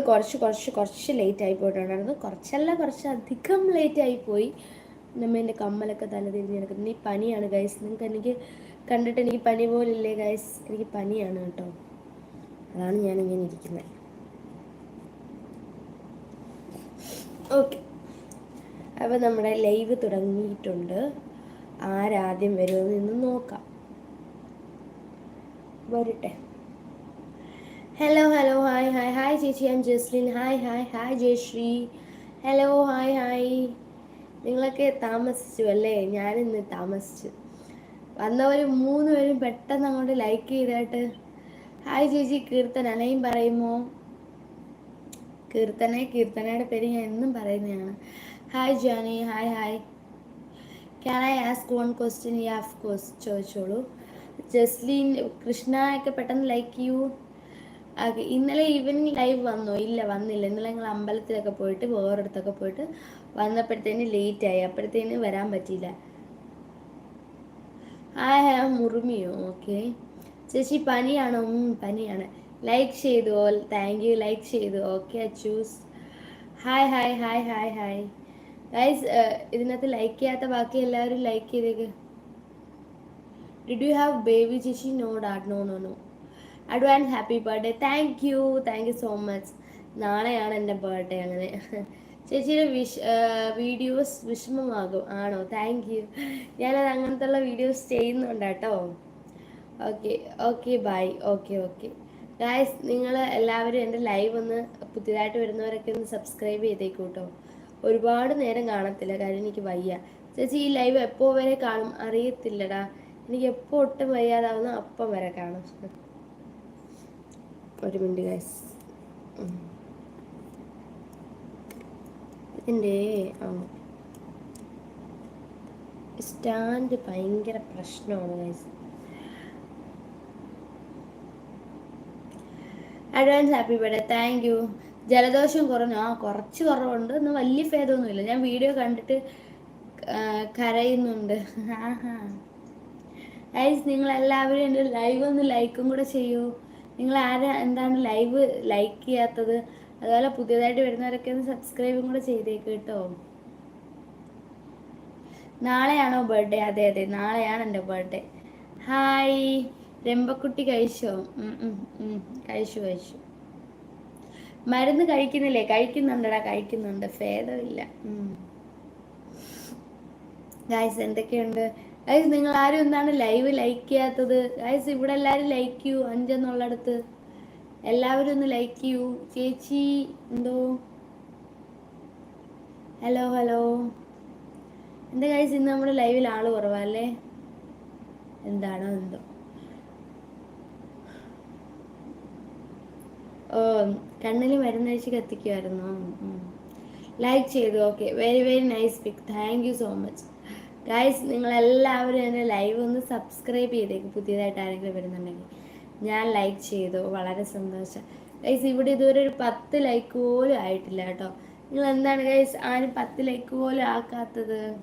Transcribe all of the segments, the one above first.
കുറച്ച് കുറച്ച് കുറച്ച് ലേറ്റ് ആയി പോയിട്ടുണ്ടായിരുന്നു. കുറച്ചല്ല കുറച്ച് അധികം ലേറ്റ് ആയി പോയി. നമ്മ എന്റെ കമ്മലൊക്കെ തല തിരിഞ്ഞ് നടക്കുന്നത് ഈ പനിയാണ് ഗൈസ് നിങ്ങൾക്ക് എനിക്ക് കണ്ടിട്ട് എനിക്ക് പനി പോലില്ലേ ഗൈസ് എനിക്ക് പനിയാണ് കേട്ടോ. അതാണ് ഞാൻ ഇങ്ങനെ ഇരിക്കുന്നത്. ഓക്കെ അപ്പോൾ നമ്മുടെ ലൈവ് തുടങ്ങിയിട്ടുണ്ട്. ആരാദ്യം വരുമെന്ന് നോക്കാം. വരട്ടെ. Hello hello hi hi hi ചേച്ചി ഞാൻ Jaslin hi hi hi Jayashree hello hi hi നിങ്ങളൊക്കെ താമസിച്ചു അല്ലേ? ഞാനിന്ന് താമസിച്ചു. വന്നവർ മൂന്ന് പേരും പെട്ടെന്ന് അങ്ങോട്ട് ലൈക്ക് ചെയ്തിട്ട് ഹായ് ചേച്ചി കീർത്തന. അനയും പറയുമോ? കീർത്തന കീർത്തനയുടെ പേര് ഞാൻ എന്നും പറയുന്നതാണ്. Hi Jani hi hi can I ask one question ya of course ചോദിച്ചോളൂ. ജസ്ലിൻ കൃഷ്ണ ഒക്കെ പെട്ടെന്ന് ലൈക്ക് ചെയ്യൂ. ഇന്നലെ ഈവനിങ് ലൈവ് വന്നോ? ഇല്ല വന്നില്ല. ഇന്നലെ ഞങ്ങൾ അമ്പലത്തിലൊക്കെ പോയിട്ട് വേറൊരിടത്തൊക്കെ പോയിട്ട് വന്നപ്പോഴത്തേന് ലേറ്റ് ആയി. അപ്പോഴത്തേന് വരാൻ പറ്റിയില്ല. ആ മുറുമിയോ? ഓക്കെ ചേച്ചി പനിയാണോ? പനിയാണ്. ലൈക്ക് ചെയ്തു താങ്ക് യു ലൈക്ക് ചെയ്തു. Okay Achus hi hi hi hi hi guys ഇതിനകത്ത് ലൈക്ക് ചെയ്യാത്ത ബാക്കി എല്ലാവരും ലൈക്ക് ചെയ്തേക്ക്. ഡിഡ് യു ഹാവ് ബേബി ചേച്ചി? No dad no no no advance happy birthday. Thank you thank you so much നാളെയാണ് എന്റെ birthday അങ്ങനെ. ചേച്ചിയുടെ വിഷ് വീഡിയോസ് വിഷമമാകും. ആണോ? താങ്ക് യു ഞാനത് അങ്ങനത്തെ ഉള്ള വീഡിയോസ് ചെയ്യുന്നുണ്ട് കേട്ടോ. Okay okay bye okay okay guys നിങ്ങൾ എല്ലാവരും എന്റെ ലൈവ് ഒന്ന് പുതിയതായിട്ട് വരുന്നവരൊക്കെ ഒന്ന് സബ്സ്ക്രൈബ് ചെയ്തേക്കും കേട്ടോ ഒരുപാട് നേരം കാണത്തില്ല. കാര്യം എനിക്ക് വയ്യ. ചേച്ചി ഈ ലൈവ് എപ്പോൾ വരെ കാണും? അറിയത്തില്ലടാ. എനിക്ക് എപ്പോൾ ഒട്ടും വയ്യാതാവുന്ന അപ്പം വരെ കാണും. ഒരു മിനിറ്റ് ഗൈസ് ഇതിന്റെ സ്റ്റാൻഡ് ഭയങ്കര പ്രശ്നമാണ് guys advance happy birthday thank you ജലദോഷം കുറഞ്ഞു. ആ കുറച്ച് കുറവുണ്ട്. ഒന്നും വലിയ ഭേദമൊന്നുമില്ല. ഞാൻ വീഡിയോ കണ്ടിട്ട് കരയുന്നുണ്ട്. ഗൈസ് നിങ്ങൾ എല്ലാവരും എന്റെ ലൈവ് ഒന്ന് ലൈക്കും കൂടെ ചെയ്യൂ. നിങ്ങൾ ആര് എന്താണ് ലൈവ് ലൈക്ക് ചെയ്യാത്തത്? അതുപോലെ പുതിയതായിട്ട് വരുന്നവരൊക്കെ ഒന്ന് സബ്സ്ക്രൈബും കൂടെ ചെയ്തേക്ക് കേട്ടോ. നാളെയാണോ ബർത്ത്ഡേ അതെ അതെ. നാളെയാണ് എന്റെ ബർത്ത്ഡേ ഹായ് രമ്പക്കുട്ടി കഴിച്ചോ. കഴിച്ചു കഴിച്ചു. മരുന്ന് കഴിക്കുന്നില്ലേ? കഴിക്കുന്നുണ്ടടാ കഴിക്കുന്നുണ്ട്. ഭേദമില്ല. ഗായ്സ് എന്തൊക്കെയുണ്ട്? ഗായ്സ് നിങ്ങൾ ആരും എന്താണ് ലൈവ് ലൈക്ക് ചെയ്യാത്തത്? ഗൈസ് ഇവിടെ എല്ലാവരും ലൈക്ക് ചെയ്യൂ അഞ്ചെന്നുള്ളടത്ത്. എല്ലാവരും ഒന്ന് ലൈക്ക് ചെയ്യൂ. ചേച്ചി എന്തോ? ഹലോ ഹലോ എന്താ ഗൈസ് ഇന്ന് നമ്മുടെ ലൈവിൽ ആൾ കുറവല്ലേ എന്താണോ എന്തോ. ഓ കണ്ണിൽ മരുന്നഴിച്ച് കത്തിക്കുമായിരുന്നു ലൈക്ക് ചെയ്തു okay very very nice pic thank you so much guys നിങ്ങളെല്ലാവരും എന്റെ ലൈവ് ഒന്ന് സബ്സ്ക്രൈബ് ചെയ്തേക്ക്. പുതിയതായിട്ട് ആരെങ്കിലും വരുന്നുണ്ടെങ്കിൽ ഞാൻ ലൈക്ക് ചെയ്തു. വളരെ സന്തോഷം. ഗൈസ് ഇവിടെ ഇതുവരെ ഒരു പത്ത് ലൈക്ക് പോലും ആയിട്ടില്ല കേട്ടോ. നിങ്ങൾ എന്താണ് ഗൈസ് ആരും പത്ത് ലൈക്ക് പോലും ആക്കാത്തത്?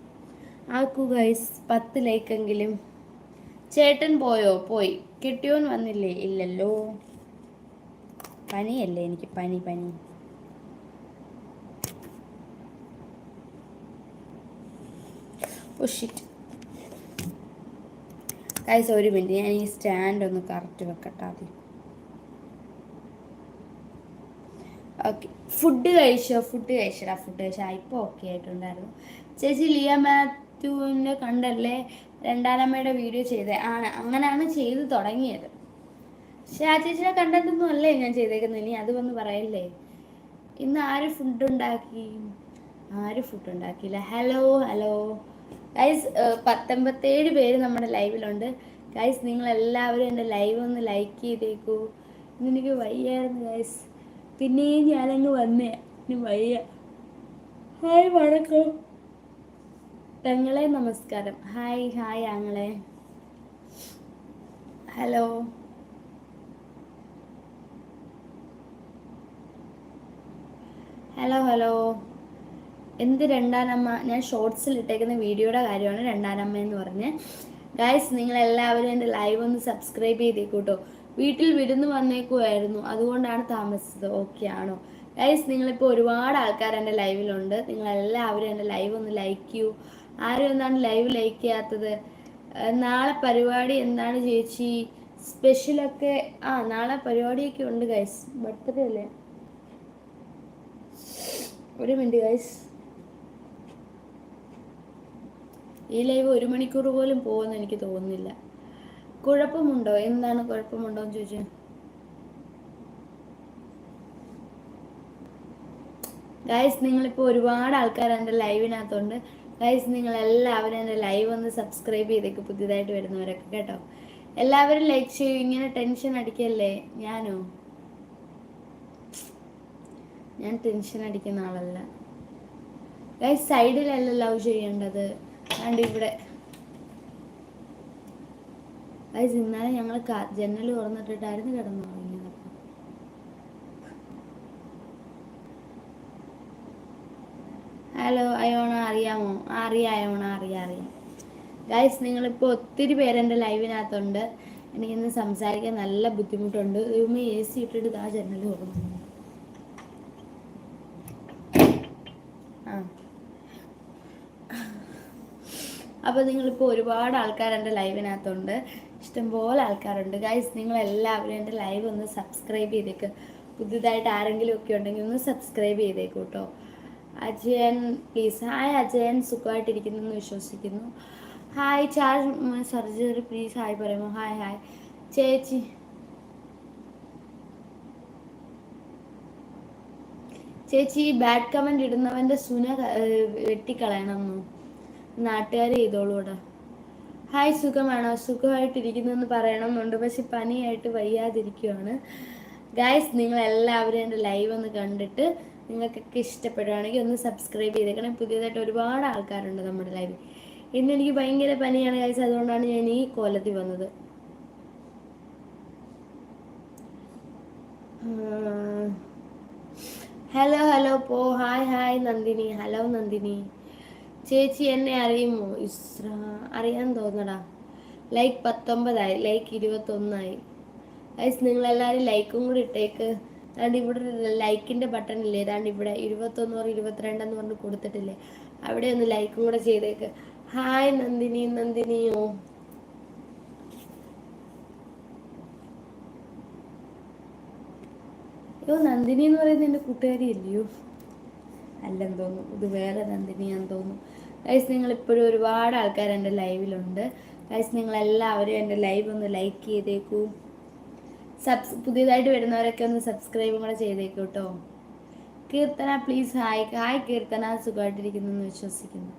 ആക്കൂ ഗൈസ് പത്ത് ലൈക്കെങ്കിലും ചേട്ടൻ പോയോ? പോയി. കെട്ടിയോൻ വന്നില്ലേ? ഇല്ലല്ലോ. പനിയല്ലേ എനിക്ക്? പനി പനി. ഷിറ്റ് ഗൈസ് ഒരു മിനിറ്റ്. ഞാൻ ഈ സ്റ്റാൻഡ് ഒന്ന് കറക്റ്റ് വെക്കട്ടെ ആദ്യം. ഓക്കെ ഫുഡ് കഴിച്ചോ? ഫുഡ് കഴിച്ചടാ. ഫുഡ് കഴിച്ചാ? ഇപ്പോൾ ഓക്കെ ആയിട്ടുണ്ടായിരുന്നു. ചേച്ചി ലിയ മാത്യുവിന്റെ കണ്ടല്ലേ? രണ്ടാനമ്മയുടെ വീഡിയോ ചെയ്തത് ആണ്. അങ്ങനെയാണ് ചെയ്ത് തുടങ്ങിയത്. പക്ഷെ ആ ചേച്ചിയുടെ കണ്ടന്റൊന്നും അല്ലേ ഞാൻ ചെയ്തേക്കുന്നത്? ഇനി അത് വന്ന് പറയല്ലേ? ഇന്ന് ആര് ഫുഡ് ഉണ്ടാക്കി? ആര് ഫുഡ് ഉണ്ടാക്കിയില്ല? ഹലോ ഹലോ ഗൈസ് പത്തൊമ്പത്തേഴ് പേര് നമ്മുടെ ലൈവിലുണ്ട്. ഗൈസ് നിങ്ങൾ എല്ലാവരും എന്റെ ലൈവ് ഒന്ന് ലൈക്ക് ചെയ്തേക്കൂ. എനിക്ക് വയ്യായിരുന്നു ഗൈസ് പിന്നെയും ഞാനങ്ങ് വന്നേ. ഇനി വയ്യ. ഹായ് വണക്കം. പെങ്ങളെ നമസ്കാരം. ഹായ് ഹായ് ആങ്ങളെ. ഹലോ ഹലോ ഹലോ എന്ത് രണ്ടാനമ്മ? ഞാൻ ഷോർട്സിൽ ഇട്ടേക്കുന്ന വീഡിയോയുടെ കാര്യമാണ് രണ്ടാനമ്മ എന്ന് പറഞ്ഞ്. ഗായ്സ് നിങ്ങൾ എല്ലാവരും എന്റെ ലൈവ് ഒന്ന് സബ്സ്ക്രൈബ് ചെയ്തേക്കൂട്ടോ. വീട്ടിൽ വിരുന്ന് വന്നേക്കുമായിരുന്നു അതുകൊണ്ടാണ് താമസിച്ചത്. ഓക്കെ ആണോ? ഗൈസ് നിങ്ങളിപ്പോൾ ഒരുപാട് ആൾക്കാർ എന്റെ ലൈവിലുണ്ട് നിങ്ങളെല്ലാവരും എന്റെ ലൈവ് ഒന്ന് ലൈക്ക് ചെയ്യൂ. ആരും എന്താണ് ലൈവ് ലൈക്ക് ചെയ്യാത്തത്? നാളെ പരിപാടി എന്താണ് ചേച്ചി? സ്പെഷ്യലൊക്കെ ആ നാളെ പരിപാടിയൊക്കെ ഉണ്ട് ഗൈസ് ബർത്ത്ഡേ അല്ലേ? ഒരു മിനിറ്റ് ഗൈസ് ഈ ലൈവ് ഒരു മണിക്കൂർ പോലും പോകുമെന്ന് എനിക്ക് തോന്നുന്നില്ല. കുഴപ്പമുണ്ടോ? എന്താണ് കുഴപ്പമുണ്ടോ എന്ന് ചോദിച്ചു. ഗൈസ് നിങ്ങളിപ്പോൾ ഒരുപാട് ആൾക്കാർ എന്റെ ലൈവിനകത്തുണ്ട്. ഗൈസ് നിങ്ങൾ എല്ലാവരും എന്റെ ലൈവ് ഒന്ന് സബ്സ്ക്രൈബ് ചെയ്തേക്ക് പുതിയതായിട്ട് വരുന്നവരൊക്കെ കേട്ടോ. എല്ലാവരും ലൈക്ക് ചെയ്യും ഇങ്ങനെ ടെൻഷൻ അടിക്കല്ലേ? ഞാനോ? ഞാൻ ടെൻഷൻ അടിക്കുന്ന ആളല്ല. ഗൈസ് സൈഡിലല്ല ലവ് ചെയ്യേണ്ടത്? അതുകൊണ്ട് ഇവിടെ. അത് ഇന്നലെ ഞങ്ങൾ ജനൽ തുറന്നിട്ടിട്ടായിരുന്നു കിടന്നു തുടങ്ങിയത് ഹലോ അയോണ അറിയാമോ? അറിയാം അയോണ അറിയാം അറിയാം. ഗൈസ് നിങ്ങളിപ്പോൾ ഒത്തിരി പേരെന്റെ ലൈവിനകത്തുണ്ട്. എനിക്കിന്ന് സംസാരിക്കാൻ നല്ല ബുദ്ധിമുട്ടുണ്ട്. ഇതുമ്മ എ സി ഇട്ടിട്ട് ആ ജനൽ തുറന്നു. ആ. അപ്പോൾ നിങ്ങളിപ്പോൾ ഒരുപാട് ആൾക്കാർ എന്റെ ലൈവിനകത്തുണ്ട്. ഇഷ്ടംപോലെ ആൾക്കാരുണ്ട്. ഗൈസ് നിങ്ങൾ എല്ലാവരും എന്റെ ലൈവ് ഒന്ന് സബ്സ്ക്രൈബ് ചെയ്തേക്ക്. പുതിയതായിട്ട് ആരെങ്കിലും ഒക്കെ ഉണ്ടെങ്കിൽ ഒന്ന് സബ്സ്ക്രൈബ് ചെയ്തേക്കു കേട്ടോ അജയൻ പ്ലീസ് ഹായ് അജയൻ. സുഖമായിട്ടിരിക്കുന്നു എന്ന് വിശ്വസിക്കുന്നു hi charge surgery please hi പറയുമോ ഹായ് ഹായ് ചേച്ചി. ചേച്ചി ബാഡ് കമന്റ് ഇടുന്നവന്റെ സുന വെട്ടിക്കളയണമെന്നു നാട്ടുകാർ ചെയ്തോളൂടാ ഹായ് സുഖമാണോ? സുഖമായിട്ടിരിക്കുന്നു എന്ന് പറയണമെന്നുണ്ട്. പക്ഷെ പനിയായിട്ട് വയ്യാതിരിക്കുവാണ്. ഗായ്സ് നിങ്ങൾ എല്ലാവരും എന്റെ ലൈവ് ഒന്ന് കണ്ടിട്ട് നിങ്ങൾക്കൊക്കെ ഇഷ്ടപ്പെടുകയാണെങ്കിൽ ഒന്ന് സബ്സ്ക്രൈബ് ചെയ്തേക്കണം. പുതിയതായിട്ട് ഒരുപാട് ആൾക്കാരുണ്ട് നമ്മുടെ ലൈവിൽ. ഇന്ന് എനിക്ക് ഭയങ്കര പനിയാണ് ഗായ്സ്. അതുകൊണ്ടാണ് ഞാൻ ഈ കോലത്തിൽ വന്നത്. ഹലോ ഹലോ പോ. Hi hi Nandini. Hello Nandini. ചേച്ചി എന്നെ അറിയുമോ? ഇസ്ര അറിയാൻ തോന്നടാ. ലൈക്ക് പത്തൊമ്പതായി ലൈക്ക് ഇരുപത്തൊന്നായി. ഗൈസ് നിങ്ങളെല്ലാവരും ലൈക്കും കൂടി ഇട്ടേക്ക്. അതുകൊണ്ട് ഇവിടെ ലൈക്കിന്റെ ബട്ടൺ ഇല്ലേ? ഏതാണ്ട് ഇവിടെ ഇരുപത്തൊന്ന് പറഞ്ഞ് ഇരുപത്തിരണ്ടെന്ന് പറഞ്ഞ് കൊടുത്തിട്ടില്ലേ? അവിടെ ഒന്ന് ലൈക്കും കൂടെ ചെയ്തേക്ക്. ഹായ് നന്ദിനി നന്ദിനിയോ? അയ്യോ നന്ദിനി എന്ന് പറയുന്നത് എന്റെ കൂട്ടുകാരി അല്ലയോ? അല്ലെന്ന് തോന്നുന്നു. ഇത് വേറെ നന്ദിനിയാന്ന് തോന്നുന്നു. ഗൈസ് നിങ്ങൾ ഇപ്പോഴും ഒരുപാട് ആൾക്കാർ എന്റെ ലൈവിലുണ്ട്. ഗൈസ് നിങ്ങളെല്ലാവരും എന്റെ ലൈവ് ഒന്ന് ലൈക്ക് ചെയ്തേക്കൂ. സബ്സ് പുതിയതായിട്ട് വരുന്നവരൊക്കെ ഒന്ന് സബ്സ്ക്രൈബും കൂടെ ചെയ്തേക്കൂ കേട്ടോ Keerthana please hi hi Keerthana. സുഖമായിട്ടിരിക്കുന്നു എന്ന് വിശ്വസിക്കുന്നു.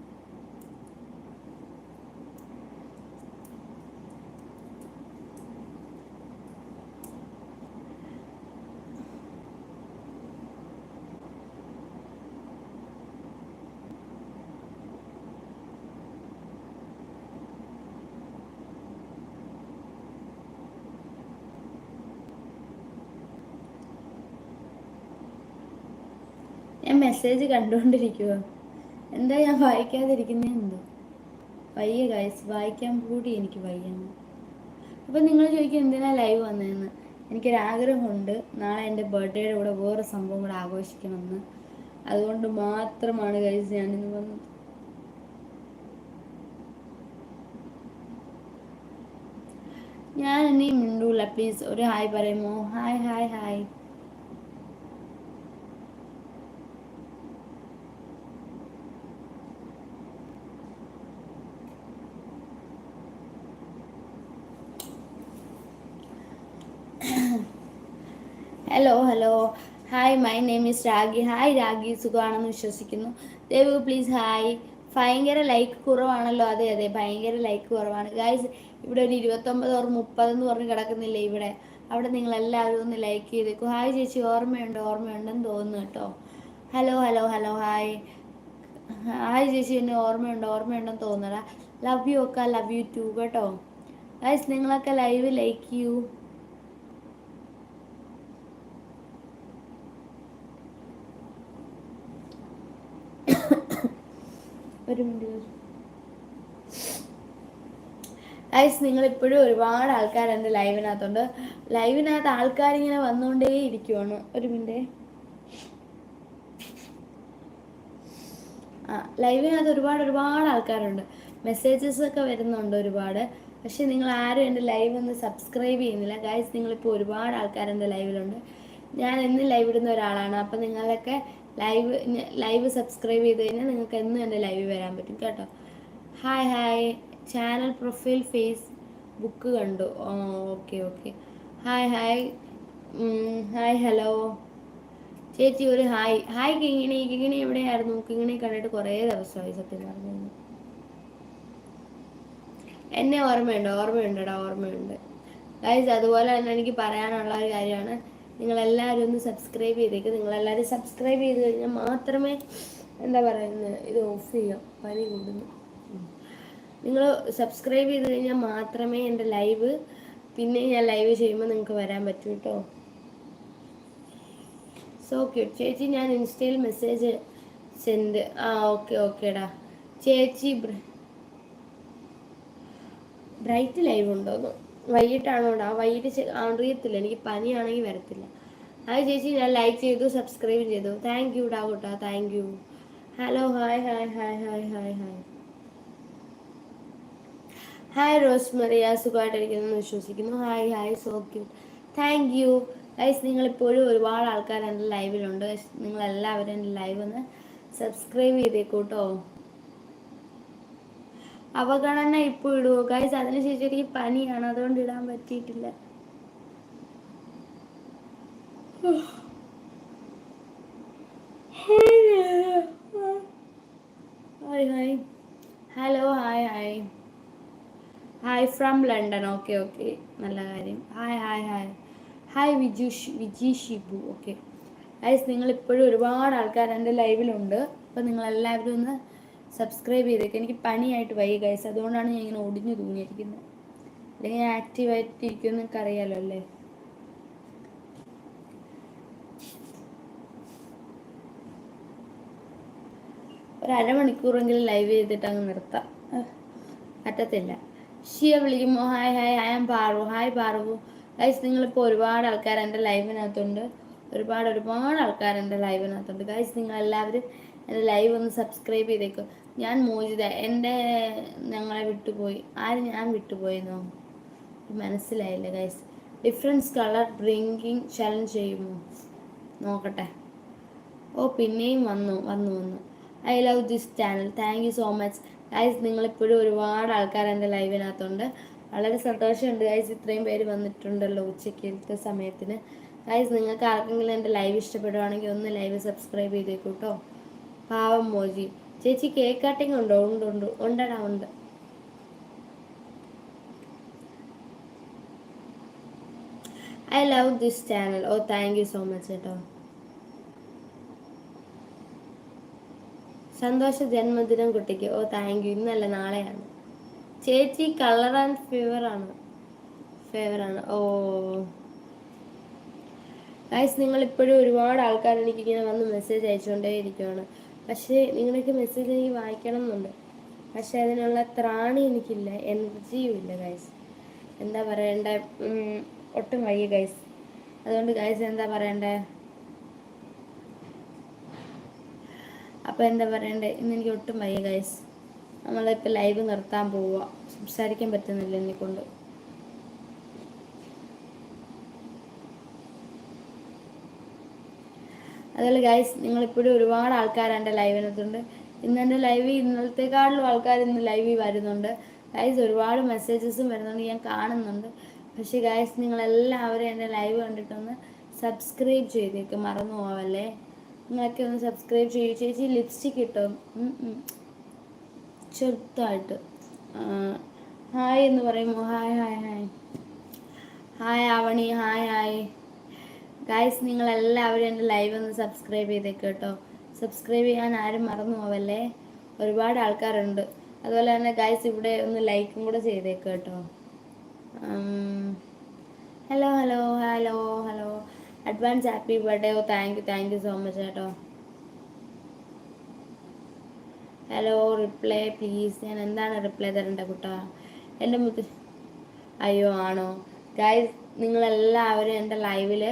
ഞാൻ മെസ്സേജ് കണ്ടുകൊണ്ടിരിക്കുക എന്താ ഞാൻ വായിക്കാതിരിക്കുന്നത് എന്തോ. വയ്യ ഗൈസ് വായിക്കാൻ കൂടി എനിക്ക് വയ്യാണ് അപ്പം നിങ്ങൾ ചോദിക്കും എന്തിനാ ലൈവ് വന്നതെന്ന് എനിക്കൊരാഗ്രഹമുണ്ട്. നാളെ എന്റെ ബർത്ത്ഡേയുടെ കൂടെ വേറെ സംഭവം കൂടെ ആഘോഷിക്കണമെന്ന്. അതുകൊണ്ട് മാത്രമാണ് ഗൈസ് ഞാനിന്ന് വന്നത്. ഞാൻ ഇനി മിണ്ടൂല പ്ലീസ് ഒരു ഹായ് പറയുമോ hi hi hi hello hello hi my name is Ragi hi Ragi സുഖമാണെന്ന് വിശ്വസിക്കുന്നു. ദേവ് പ്ലീസ് ഹായ് ഭയങ്കര ലൈക്ക് കുറവാണല്ലോ. അതെ അതെ ഭയങ്കര ലൈക്ക് കുറവാണ്. ഗായ്സ് ഇവിടെ ഒരു ഇരുപത്തൊമ്പത് ഓർ മുപ്പതെന്ന് പറഞ്ഞ് കിടക്കുന്നില്ലേ ഇവിടെ? അവിടെ നിങ്ങൾ എല്ലാവരും ഒന്ന് ലൈക്ക് ചെയ്തേക്കും. ഹായ് ചേച്ചി. ഓർമ്മയുണ്ടോ? ഓർമ്മയുണ്ടെന്ന് തോന്നുന്നു കേട്ടോ. Hello hello hello hi hi ചേച്ചി. എന്നെ ഓർമ്മയുണ്ട്? ഓർമ്മയുണ്ടെന്ന് തോന്നടാ ലവ് യു ഒക്കെ ലവ് യു ടു കേട്ടോ. ഗായ്സ് നിങ്ങളൊക്കെ ലൈവ് ലൈക്ക് ചെയ്യൂ ഒരു മിനിറ്റ് നിങ്ങൾ നിങ്ങളിപ്പോഴും ഒരുപാട് ആൾക്കാർ എന്റെ ലൈവിനകത്തുണ്ട് ലൈവിനകത്ത് ആൾക്കാരിങ്ങനെ വന്നുകൊണ്ടേ ഇരിക്കുവാണ്. ഒരു മിനിറ്റ്. ആ ലൈവിനകത്ത് ഒരുപാട് ഒരുപാട് ആൾക്കാരുണ്ട്. മെസ്സേജസ് ഒക്കെ വരുന്നുണ്ട് ഒരുപാട്. പക്ഷേ നിങ്ങൾ ആരും എന്റെ ലൈവ് ഒന്ന് സബ്സ്ക്രൈബ് ചെയ്യുന്നില്ല. ഗായ്സ് നിങ്ങളിപ്പോൾ ഒരുപാട് ആൾക്കാരെന്റെ ലൈവിലുണ്ട് ഞാൻ എന്ന് ലൈവ് ഇടുന്ന ഒരാളാണ്. അപ്പം നിങ്ങളൊക്കെ ലൈവ് ലൈവ് സബ്സ്ക്രൈബ് ചെയ്ത് കഴിഞ്ഞാൽ നിങ്ങൾക്ക് എന്നും എന്റെ ലൈവ് വരാൻ പറ്റും കേട്ടോ. Hi hi channel profile Facebook കണ്ടു. Okay okay hi hi hi hello ചേച്ചി ഒരു ഹായ് ഹായ് കിങ്ങിണി. കിങ്ങിണി എവിടെയായിരുന്നു? കിങ്ങിണി കണ്ടിട്ട് കുറേ ദിവസമായി സത്യം പറഞ്ഞു. എന്നെ ഓർമ്മയുണ്ട്? ഓർമ്മയുണ്ടടാ ഓർമ്മയുണ്ട്. ഗൈസ് അതുപോലെ തന്നെ എനിക്ക് പറയാനുള്ള ഒരു കാര്യമാണ്. നിങ്ങളെല്ലാവരും ഒന്ന് സബ്സ്ക്രൈബ് ചെയ്തേക്ക്. നിങ്ങളെല്ലാവരും സബ്സ്ക്രൈബ് ചെയ്ത് കഴിഞ്ഞാൽ മാത്രമേ എന്താ പറയുന്നത് ഇത് ഓഫ് ചെയ്യാം. പനി കൂടുന്നു. നിങ്ങൾ സബ്സ്ക്രൈബ് ചെയ്ത് കഴിഞ്ഞാൽ മാത്രമേ എന്റെ ലൈവ് പിന്നെ ഞാൻ ലൈവ് ചെയ്യുമ്പോൾ നിങ്ങൾക്ക് വരാൻ പറ്റൂ കേട്ടോ സോ ക്യൂട്ട് ചേച്ചി ഞാൻ ഇൻസ്റ്റയിൽ മെസ്സേജ് സെൻഡ് ആ ഓക്കെ ഓക്കേടാ ചേച്ചി ബ്രൈറ്റ് ലൈവ് ഉണ്ടോന്ന്? വൈകിട്ടാണോടാ? വൈകിട്ട് അറിയത്തില്ല. എനിക്ക് പനിയാണെങ്കിൽ വരത്തില്ല. ആ ചേച്ചി ഞാൻ ലൈക്ക് ചെയ്തു സബ്സ്ക്രൈബ് ചെയ്തു. താങ്ക് യു ഡാ കൂട്ടാ. Thank you hello hi hi hi hi hi hi hi Rose Maria സുഖമായിട്ടിരിക്കുന്നു. വിശ്വസിക്കുന്നു. Hi hi so cute thank you guys നിങ്ങളിപ്പോഴും ഒരുപാട് ആൾക്കാർ എന്റെ ലൈവിലുണ്ട് നിങ്ങളെല്ലാവരും എന്റെ ലൈവ് ഒന്ന് സബ്സ്ക്രൈബ് ചെയ്തേക്കൂട്ടോ അവഗണന ഇപ്പോൾ ഇടുവോ? ഗൈസ് അതിനുശേഷം ഈ പനിയാണ് അതുകൊണ്ട് ഇടാൻ പറ്റിയിട്ടില്ല. Hello hi. Hi hi. From London okay okay നല്ല കാര്യം. Hi hi hi. Hi Viju Viji Shibu. Okay guys നിങ്ങൾ ഇപ്പോഴും ഒരുപാട് ആൾക്കാർ എന്റെ ലൈവിലുണ്ട് അപ്പോൾ നിങ്ങളെല്ലാവരും ഒന്ന് സബ്സ്ക്രൈബ് ചെയ്തേക്ക്. എനിക്ക് പണിയായിട്ട് വൈകി ഗൈസ് അതുകൊണ്ടാണ് ഞാൻ ഇങ്ങനെ ഒടിഞ്ഞു തൂങ്ങിയിരിക്കുന്നത്. അല്ലെങ്കിൽ ഞാൻ ആക്റ്റീവായിട്ട് ഇരിക്കുമെന്ന് നിങ്ങൾക്ക് അറിയാലോ അല്ലേ? ഒരു അരമണിക്കൂറെങ്കിലും ലൈവ് ചെയ്തിട്ട് അങ്ങ് നിർത്താം. പറ്റത്തില്ല. ഷിയ വിളിക്കുമ്പോൾ hi hi hi Paru hi Paru guys നിങ്ങളിപ്പോൾ ഒരുപാട് ആൾക്കാർ എന്റെ ലൈവിനകത്തുണ്ട് ഒരുപാട് ഒരുപാട് ആൾക്കാർ എന്റെ ലൈവിനകത്തുണ്ട് ഗൈസ് നിങ്ങളെല്ലാവരും എന്റെ ലൈവ് ഒന്ന് സബ്സ്ക്രൈബ് ചെയ്തേക്കും. ഞാൻ മോചിത എന്റെ ഞങ്ങളെ വിട്ടുപോയി. ആര് ഞാൻ വിട്ടുപോയെന്നോ? മനസ്സിലായില്ല guys difference colour drinking challenge ചെയ്യുമോ? നോക്കട്ടെ. ഓ പിന്നെയും വന്നു വന്നു വന്നു. I love this channel thank you so much guys നിങ്ങളിപ്പോഴും ഒരുപാട് ആൾക്കാർ എന്റെ ലൈവിനകത്തുണ്ട് വളരെ സന്തോഷമുണ്ട് ഗൈസ് ഇത്രയും പേര് വന്നിട്ടുണ്ടല്ലോ ഉച്ചയ്ക്കത്തെ സമയത്തിന്. ഗൈസ് നിങ്ങൾക്ക് ആർക്കെങ്കിലും എന്റെ ലൈവ് ഇഷ്ടപ്പെടുവാണെങ്കിൽ ഒന്ന് ലൈവ് സബ്സ്ക്രൈബ് ചെയ്തേക്കൂട്ടോ പാവം മോജി ചേച്ചി കേക്ക് കട്ടിങ് ഉണ്ടോ? ഉണ്ട് ഉണ്ട്. ഉണ്ടടാ ഉണ്ട്. I love this channel oh thank you so much കേട്ടോ സന്തോഷ ജന്മദിനം കുട്ടിക്ക്. ഓ താങ്ക് യു ഇന്നല്ല നാളെയാണ്. ചേച്ചി കളർ ആൻഡ് ഫീവർ ആണ്. ഫേവർ ആണ്. ഓ ഗൈസ് നിങ്ങൾ ഇപ്പോഴും ഒരുപാട് ആൾക്കാർ എനിക്ക് ഇങ്ങനെ വന്ന് മെസ്സേജ് അയച്ചുകൊണ്ടേ ഇരിക്കുകയാണ് പക്ഷേ നിങ്ങളൊക്കെ മെസ്സേജ് എനിക്ക് വായിക്കണം എന്നുണ്ട് പക്ഷെ അതിനുള്ള ത്രാണി എനിക്കില്ല. എനർജിയും ഇല്ല ഗൈസ് എന്താ പറയണ്ട? ഒട്ടും വയ്യ ഗൈസ് അതുകൊണ്ട് ഗൈസ് എന്താ പറയണ്ടേ? അപ്പോൾ എന്താ പറയണ്ടേ? ഇന്ന് എനിക്ക് ഒട്ടും വയ്യ ഗൈസ് നമ്മളിപ്പോൾ ലൈവ് നിർത്താൻ പോവുക സംസാരിക്കാൻ പറ്റുന്നില്ല എന്നെ കൊണ്ട് അതുപോലെ ഗൈസ് നിങ്ങളിപ്പോഴും ഒരുപാട് ആൾക്കാർ എന്റെ ലൈവിനകത്തുണ്ട് ഇന്ന് എന്റെ ലൈവ് ഇന്നലത്തെക്കാളിലും ആൾക്കാർ ഇന്ന് ലൈവിൽ വരുന്നുണ്ട്. ഗൈസ് ഒരുപാട് മെസ്സേജസും വരുന്നുണ്ട് ഞാൻ കാണുന്നുണ്ട്. പക്ഷേ ഗൈസ് നിങ്ങളെല്ലാവരും എന്റെ ലൈവ് കണ്ടിട്ടൊന്ന് സബ്സ്ക്രൈബ് ചെയ്തേക്ക് മറന്നു പോവല്ലേ? നിങ്ങളൊക്കെ ഒന്ന് സബ്സ്ക്രൈബ് ചെയ്യൂ. ചേച്ചി ലിപ്സ്റ്റിക് കിട്ടും ചെറുത്തായിട്ട് ഹായ് എന്ന് പറയുമ്പോൾ hi hi hi hi Avani. Hi hi guys നിങ്ങളെല്ലാവരും എന്റെ ലൈവ് ഒന്ന് സബ്സ്ക്രൈബ് ചെയ്തേക്ക് കേട്ടോ. സബ്സ്ക്രൈബ് ചെയ്യാൻ ആരും മറന്നു പോവല്ലേ? ഒരുപാട് ആൾക്കാരുണ്ട്. അതുപോലെ തന്നെ ഗായ്സ് ഇവിടെ ഒന്ന് ലൈക്കും കൂടെ ചെയ്തേക്ക് കേട്ടോ. Hello hello hello hello advance happy birthday oh thank you thank you so much കേട്ടോ. ഹലോ റിപ്ലൈ പ്ലീസ് ഞാൻ എന്താണ് റിപ്ലൈ തരേണ്ട കുട്ടാ? എന്റെ മുത്ത് അയ്യോ ആണോ? ഗായ്സ് നിങ്ങളെല്ലാവരും എന്റെ ലൈവിൽ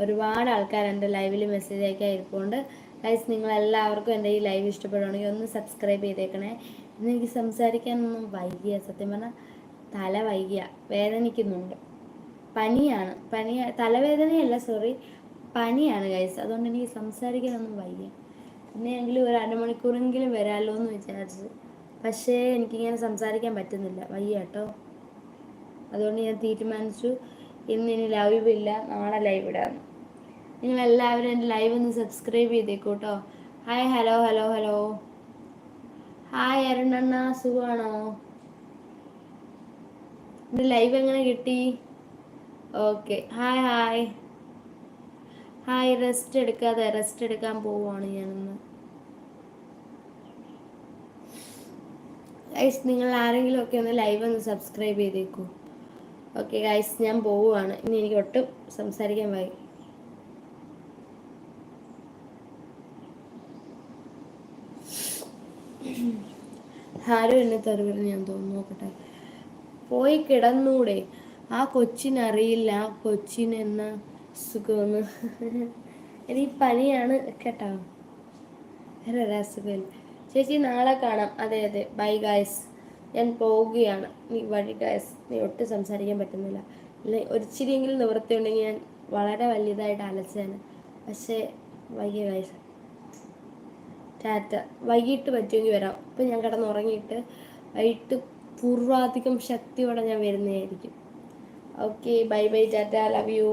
ഒരുപാട് ആൾക്കാർ എന്റെ ലൈവിൽ മെസ്സേജ് അയക്കാൻ ഇരിപ്പുണ്ട്. ഗൈസ് നിങ്ങൾ എല്ലാവർക്കും എന്റെ ഈ ലൈവ് ഇഷ്ടപ്പെടുകയാണെങ്കിൽ ഒന്ന് സബ്സ്ക്രൈബ് ചെയ്തേക്കണേ. എനിക്ക് സംസാരിക്കാനൊന്നും വൈകിയ സത്യം പറഞ്ഞാൽ തല വൈകിയ വേദനിക്കുന്നുണ്ട്. പനിയാണ് പനി തലവേദനയല്ല സോറി പനിയാണ് ഗൈസ് അതുകൊണ്ട് എനിക്ക് സംസാരിക്കാനൊന്നും വയ്യ പിന്നെയെങ്കിലും ഒരു അരമണിക്കൂറെങ്കിലും വരാമല്ലോ എന്ന് വിചാരിച്ചു. പക്ഷേ എനിക്കിങ്ങനെ സംസാരിക്കാൻ പറ്റുന്നില്ല. വയ്യ കേട്ടോ. അതുകൊണ്ട് ഞാൻ തീരുമാനിച്ചു ഇന്ന് ഇനി ലൈവ് ഇല്ല നാളെ ലൈവ് ഇടാന്ന് നിങ്ങളെല്ലാവരും എന്റെ ലൈവ് ഒന്ന് subscribe ചെയ്തേക്കൂട്ടോ. Hi hello hello hello hi അരുണണ്ണ സുഖമാണോ എന്റെ ലൈവ് എങ്ങനെ കിട്ടി? Okay hi hi hi rest എടുക്കാതെ റെസ്റ്റ് എടുക്കാൻ പോവുകയാണ് ഞാനിന്ന്. ഗൈസ് നിങ്ങൾ ആരെങ്കിലും ഒക്കെ ഒന്ന് ലൈവ് ഒന്ന് സബ്സ്ക്രൈബ് ചെയ്തേക്കൂ. ഓക്കെ ഗൈസ് ഞാൻ പോവുകയാണ് ഇനി എനിക്ക് ഒട്ടും സംസാരിക്കാൻ വൈ ആരും എന്നെ തെറിവിൽ ഞാൻ തോന്നുന്നു. നോക്കട്ടെ. പോയി കിടന്നൂടെ. ആ കൊച്ചിനറിയില്ല. ആ കൊച്ചിനെന്ന സുഖമെന്ന്. എനിക്ക് പനിയാണ് കേട്ടോ. വേറെ ഒരു അസുഖമില്ല ചേച്ചി നാളെ കാണാം. അതെ അതെ. ബൈ ഗായ്സ് ഞാൻ പോവുകയാണ്. നീ വഴി ഗായ്സ് നീ ഒട്ടും സംസാരിക്കാൻ പറ്റുന്നില്ല. അല്ലെ ഒരിച്ചിരിയെങ്കിലും നിവൃത്തി ഉണ്ടെങ്കിൽ ഞാൻ വളരെ വലിയതായിട്ട് അലച്ചാണ് പക്ഷേ വൈകിയ ഗായ്സ് ടാറ്റ വൈകിട്ട് പറ്റുമെങ്കിൽ വരാം. ഇപ്പം ഞാൻ കിടന്നുറങ്ങിയിട്ട് വൈകിട്ട് പൂർവാധികം ശക്തിയോടെ ഞാൻ വരുന്നതായിരിക്കും. Okay bye bye tata love you